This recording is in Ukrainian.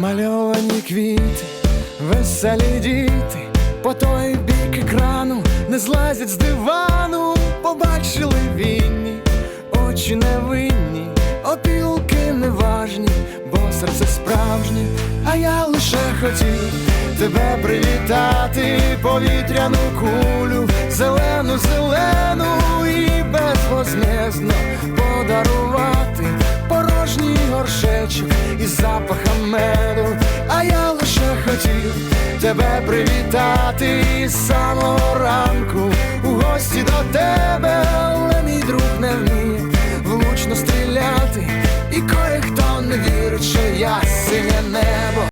Намальовані квіти, веселі діти, по той бік екрану не злазять з дивану, побачили вінні, очі невинні, опілки неважні, бо серце справжнє, а я лише хотів тебе привітати, повітряну кулю, зелену, зелену і безвозмездно подарувати запахом меду, а я лише хотів тебе привітати із